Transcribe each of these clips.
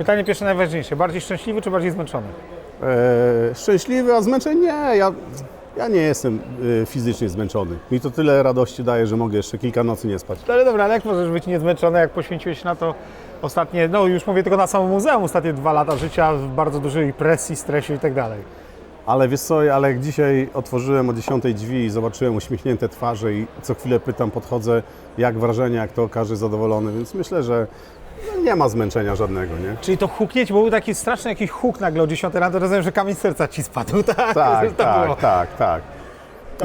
Pytanie pierwsze najważniejsze. Bardziej szczęśliwy czy bardziej zmęczony? E, szczęśliwy, a zmęczony? Nie, ja, ja nie jestem e, fizycznie zmęczony. Mi to tyle radości daje, że mogę jeszcze kilka nocy nie spać. No ale dobra, ale jak możesz być niezmęczony, jak poświęciłeś na to ostatnie, no już mówię tylko na samo muzeum, ostatnie dwa lata życia w bardzo dużej presji, stresie i tak dalej. Ale wiesz co, ale jak dzisiaj otworzyłem o 10 drzwi i zobaczyłem uśmiechnięte twarze i co chwilę pytam, podchodzę, jak wrażenie, jak to każdy zadowolony, więc myślę, że no, nie ma zmęczenia żadnego, nie? Czyli to huknięcie, bo był taki straszny jakiś huk nagle o 10 rano, rozumiem, że kamień serca ci spadł, tak? Tak, to było. tak, tak, tak.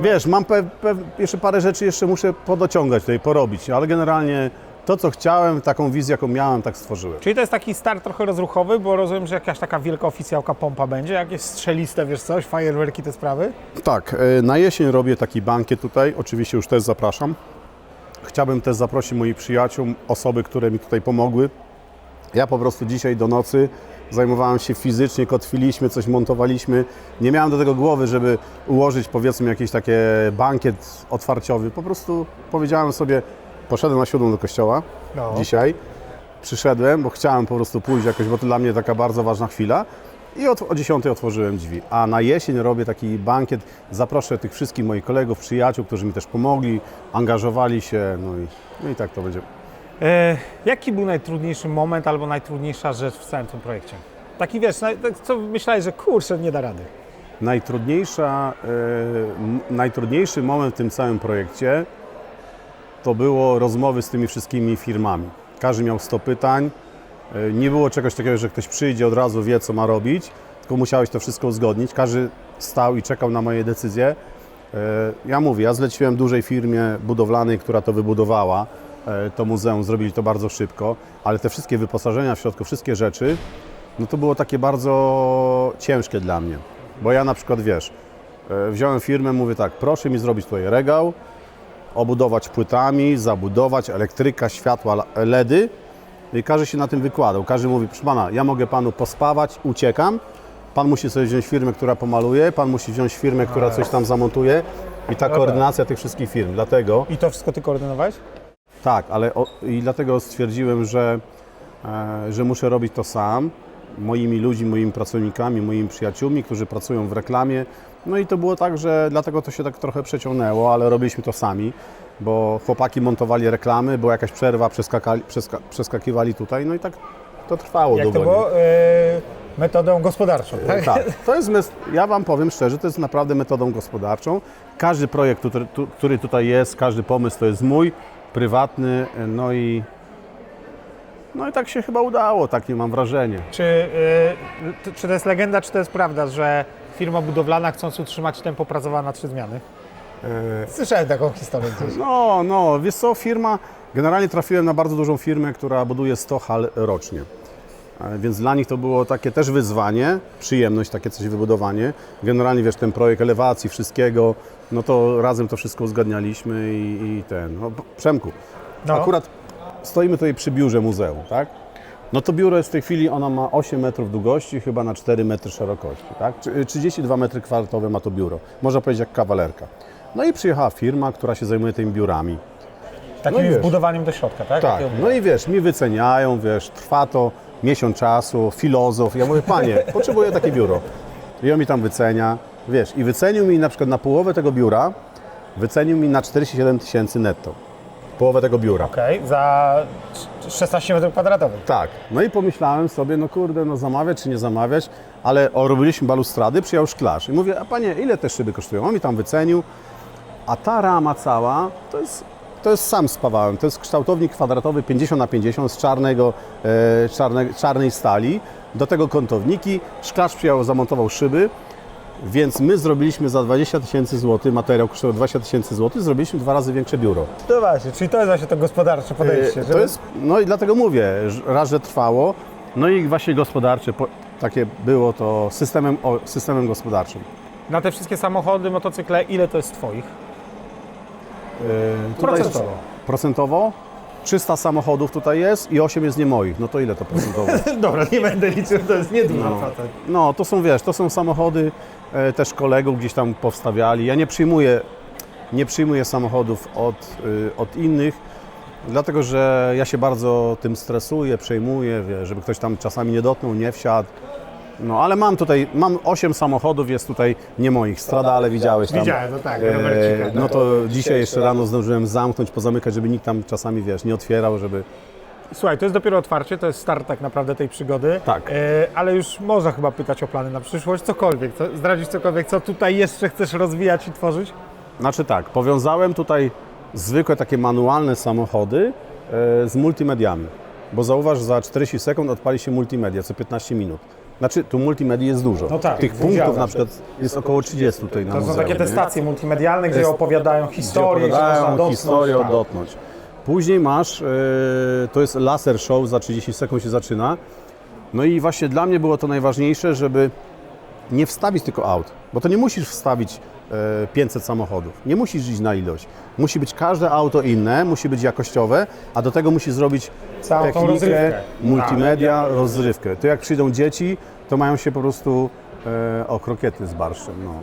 Wiesz, mam pe, pe, jeszcze parę rzeczy jeszcze muszę podociągać tutaj, porobić, ale generalnie to, co chciałem, taką wizję, jaką miałem, tak stworzyłem. Czyli to jest taki start trochę rozruchowy, bo rozumiem, że jakaś taka wielka oficjałka pompa będzie, jakieś strzeliste, wiesz coś, fajerwerki, te sprawy? Tak, e, na jesień robię taki bankiet tutaj, oczywiście już też zapraszam. Chciałbym też zaprosić moich przyjaciół, osoby, które mi tutaj pomogły. Ja po prostu dzisiaj do nocy zajmowałem się fizycznie, kotwiliśmy, coś montowaliśmy. Nie miałem do tego głowy, żeby ułożyć powiedzmy jakiś taki bankiet otwarciowy. Po prostu powiedziałem sobie, poszedłem na siódmą do kościoła No. dzisiaj. Przyszedłem, bo chciałem po prostu pójść jakoś, bo to dla mnie taka bardzo ważna chwila. I od, o 10 otworzyłem drzwi. A na jesień robię taki bankiet. Zaproszę tych wszystkich moich kolegów, przyjaciół, którzy mi też pomogli, angażowali się. No i, no i tak to będzie. E, jaki był najtrudniejszy moment albo najtrudniejsza rzecz w całym tym projekcie? Taki wiesz, naj, tak, co myślałeś, że kurczę, nie da rady. Najtrudniejsza, e, najtrudniejszy moment w tym całym projekcie to było rozmowy z tymi wszystkimi firmami. Każdy miał 100 pytań. E, Nie było czegoś takiego, że ktoś przyjdzie, od razu wie, co ma robić, tylko musiałeś to wszystko uzgodnić. Każdy stał i czekał na moje decyzje. E, Ja mówię, ja zleciłem dużej firmie budowlanej, która to wybudowała, e, to muzeum, zrobili to bardzo szybko, ale te wszystkie wyposażenia w środku, wszystkie rzeczy, no to było takie bardzo ciężkie dla mnie. Bo ja na przykład, wiesz, wziąłem firmę, mówię tak, proszę mi zrobić tutaj regał, obudować płytami, zabudować, elektryka, światła, LEDy każdy się na tym wykładał. Każdy mówi, proszę Pana, ja mogę Panu pospawać, uciekam, Pan musi sobie wziąć firmę, która pomaluje, Pan musi wziąć firmę, która coś tam zamontuje i ta koordynacja tych wszystkich firm. Dlatego, I to wszystko ty koordynowałeś? tak, ale o, i dlatego stwierdziłem, że, e, że muszę robić to sam, moimi ludźmi, moimi pracownikami, moimi przyjaciółmi, którzy pracują w reklamie. No i to było tak, że dlatego to się tak trochę przeciągnęło, ale robiliśmy to sami, bo chłopaki montowali reklamy, była jakaś przerwa, przeskakali, przeska, przeskakiwali tutaj, no i tak to trwało Jak to długo. nie? było? E, metodą gospodarczą, tak? Tak, to jest, ja Wam powiem szczerze, to jest naprawdę metodą gospodarczą. Każdy projekt, który, tu- który tutaj jest, każdy pomysł to jest mój, prywatny, no i, no i tak się chyba udało, takie mam wrażenie. Czy, e, to- czy to jest legenda, czy to jest prawda, że firma budowlana chcąc utrzymać tempo pracowała na trzy zmiany? Słyszałem taką historię gdzieś. No, no, wiesz co, firma, generalnie trafiłem na bardzo dużą firmę, która buduje 100 hal rocznie. E, Więc dla nich to było takie też wyzwanie, przyjemność, takie coś wybudowanie. Generalnie, wiesz, ten projekt elewacji, wszystkiego, no to razem to wszystko uzgadnialiśmy i, i ten, no, Przemku, No. akurat stoimy tutaj przy biurze muzeum, tak? No to biuro jest w tej chwili, ono ma 8 metrów długości, chyba na 4 metry szerokości, tak? Czy- 32 metry kwadratowe ma to biuro, można powiedzieć jak kawalerka. No i przyjechała firma, która się zajmuje tymi biurami. Takim wiesz. wbudowaniem do środka, tak? Tak, no i wiesz, mi wyceniają, wiesz, trwa to miesiąc czasu, filozof. Ja mówię, panie, potrzebuję takie biuro. I on mi tam wycenia, wiesz, i wycenił mi na przykład na połowę tego biura, wycenił mi na 47 tysięcy netto. Połowę tego biura. Okej, za 16 metrów kwadratowych. Tak, no i pomyślałem sobie, no kurde, no zamawiać czy nie zamawiać, ale o, robiliśmy balustrady, przyjął szklarz. I mówię, a panie, ile te szyby kosztują? On mi tam wycenił, a ta rama cała, to jest, to jest sam spawałem, to jest kształtownik kwadratowy 50 na 50 z czarnego, e, czarne, czarnej stali, do tego kątowniki, szklarz przyjął, zamontował szyby, więc my zrobiliśmy za 20 tysięcy złotych, materiał kosztował 20 tysięcy złotych, zrobiliśmy dwa razy większe biuro. No właśnie, czyli to jest właśnie to gospodarcze podejście. Żeby- To jest, no i dlatego mówię, raz, że trwało, no i właśnie gospodarcze, po, takie było to systemem, systemem gospodarczym. Na te wszystkie samochody, motocykle, ile to jest Twoich? Tutaj Procentowo. Procentowo 300 samochodów tutaj jest i 8 jest nie moich, no to ile to procentowo? Dobra, nie będę liczył, to jest niedużo No. No to są, wiesz, to są samochody też kolegów gdzieś tam powstawiali. Ja nie przyjmuję, nie przyjmuję samochodów od, y, od innych, Dlatego, że ja się bardzo tym stresuję, przejmuję, wie, żeby ktoś tam czasami nie dotknął, nie wsiadł. No ale mam tutaj, mam 8 samochodów, jest tutaj nie moich, strada, ale widziałeś tam. Widziałem, no tak, E, no to dzisiaj jeszcze rano zdążyłem zamknąć, pozamykać, żeby nikt tam czasami, wiesz, nie otwierał, żeby... Słuchaj, to jest dopiero otwarcie, to jest start tak naprawdę tej przygody. Tak. E, ale już można chyba pytać o plany na przyszłość, cokolwiek. Co, zdradzić cokolwiek, co tutaj jeszcze chcesz rozwijać i tworzyć? Znaczy tak, powiązałem tutaj zwykłe takie manualne samochody e, z multimediami. Bo zauważ, za 40 sekund odpali się multimedia co 15 minut. Znaczy, tu multimedii jest dużo. No tak, Tych punktów na przykład jest około 30 tutaj na To są muzeum, takie te nie? stacje multimedialne, gdzie Jest- opowiadają historię, gdzie opowiadają można dotknąć, historię, tak. dotknąć. Później masz, e, to jest laser show, za 30 sekund się zaczyna. No i właśnie dla mnie było to najważniejsze, żeby nie wstawić tylko aut, bo to nie musisz wstawić e, 500 samochodów, nie musisz iść na ilość. Musi być każde auto inne, musi być jakościowe, a do tego musi zrobić Całą tą rozrywkę. multimedia, rozrywkę. To jak przyjdą dzieci, to mają się po prostu e, o krokiety z barszczem. No.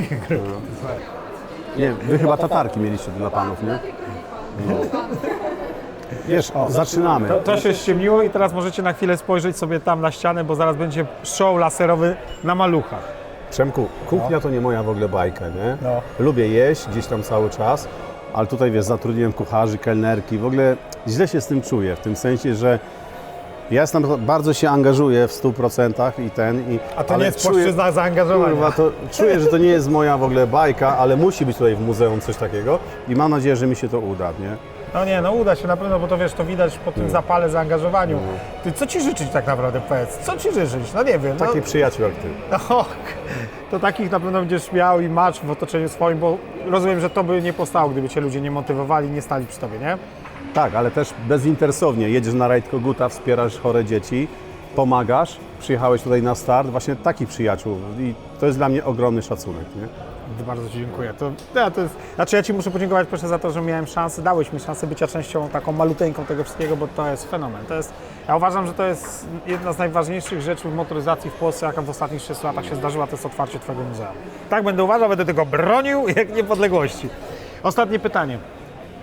Nie, wy chyba tatarki mieliście dla panów, nie? No. Wiesz, zaczynamy. To, to się ściemniło i teraz możecie na chwilę spojrzeć sobie tam na ścianę, bo zaraz będzie show laserowy na maluchach. Przemku, kuchnia to nie moja w ogóle bajka, nie? No. Lubię jeść gdzieś tam cały czas, ale tutaj wiesz, zatrudniłem kucharzy, kelnerki, w ogóle źle się z tym czuję, w tym sensie, że ja jestem, bardzo się angażuję w 100% i ten, i, A to ale nie jest czuję- płaszczyzna zaangażowania. Kurwa, to czuję, że to nie jest moja w ogóle bajka, ale musi być tutaj w muzeum coś takiego i mam nadzieję, że mi się to uda, nie? No nie, no uda się na pewno, bo to wiesz, to widać po tym zapale, zaangażowaniu. Ty, co ci życzyć tak naprawdę, powiedz? Co ci życzyć? No nie wiem. No, Taki przyjaciół jak ty. och, to takich na pewno będziesz miał i masz w otoczeniu swoim, bo rozumiem, że to by nie powstało, gdyby cię ludzie nie motywowali, nie stali przy tobie, nie? Tak, ale też bezinteresownie. Jedziesz na rajd Koguta, wspierasz chore dzieci, pomagasz, przyjechałeś tutaj na start, właśnie takich przyjaciół i to jest dla mnie ogromny szacunek, nie? Bardzo Ci dziękuję. To, ja, to jest, znaczy ja Ci muszę podziękować proszę za to, że miałem szansę, dałeś mi szansę bycia częścią taką maluteńką tego wszystkiego, bo to jest fenomen. To jest, ja uważam, że to jest jedna z najważniejszych rzeczy w motoryzacji w Polsce, jaka w ostatnich 6 latach się zdarzyła, to jest otwarcie Twojego muzeum. Tak będę uważał, będę tego bronił jak niepodległości. Ostatnie pytanie.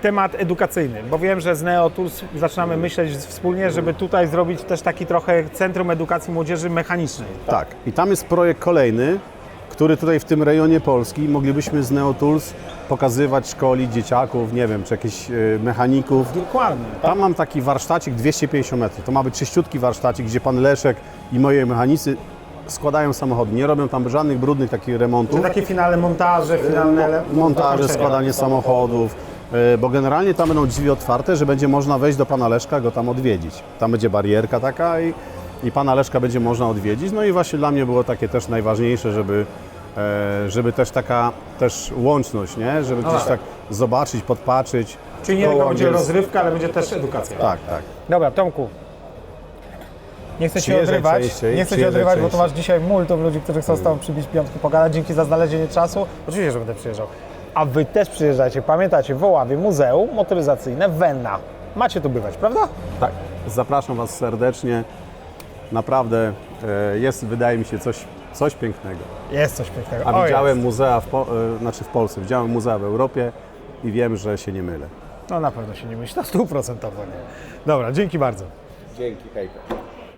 Temat edukacyjny, bo wiem, że z NeoTools zaczynamy myśleć wspólnie, żeby tutaj zrobić też taki trochę Centrum Edukacji Młodzieży Mechanicznej. Tak. I tam jest projekt kolejny, który tutaj w tym rejonie Polski moglibyśmy z NeoTools pokazywać, szkolić dzieciaków, nie wiem, czy jakichś y, mechaników. Dokładnie. Tam mam taki warsztacik 250 metrów. To ma być czyściutki warsztacik, gdzie pan Leszek i moi mechanicy składają samochody. Nie robią tam żadnych brudnych takich remontów. Takie finalne montaże, finalne ele- montaże, zakończenia. składanie samochodów, bo generalnie tam będą drzwi otwarte, że będzie można wejść do pana Leszka, go tam odwiedzić. Tam będzie barierka taka i, i pana Leszka będzie można odwiedzić. No i właśnie dla mnie było takie też najważniejsze, żeby, e, żeby też taka też łączność, nie? Żeby gdzieś tak. tak zobaczyć, podpatrzeć. Czyli nie tylko będzie angielska. rozrywka, ale będzie też edukacja. Tak, tak. Dobra, Tomku. Nie chcę Cię Przyjeżdżaj odrywać, częściej, nie chcę Cię przyjeżdżaj odrywać, bo tu częściej. masz dzisiaj multum ludzi, którzy chcą z Tobą przybić piątki, pogadać. Dzięki za znalezienie czasu. Oczywiście, że będę przyjeżdżał. A Wy też przyjeżdżacie. Pamiętacie, w Oławie Muzeum Motoryzacyjne Wenna. Macie tu bywać, prawda? Tak. Zapraszam Was serdecznie. Naprawdę e, jest, wydaje mi się, coś, coś pięknego. Jest coś pięknego. A O, widziałem jest. muzea, w, po, e, znaczy w Polsce, widziałem muzea w Europie i wiem, że się nie mylę. No na pewno się nie myśli, to stuprocentowo nie. Dobra, dzięki bardzo. Dzięki, hejka.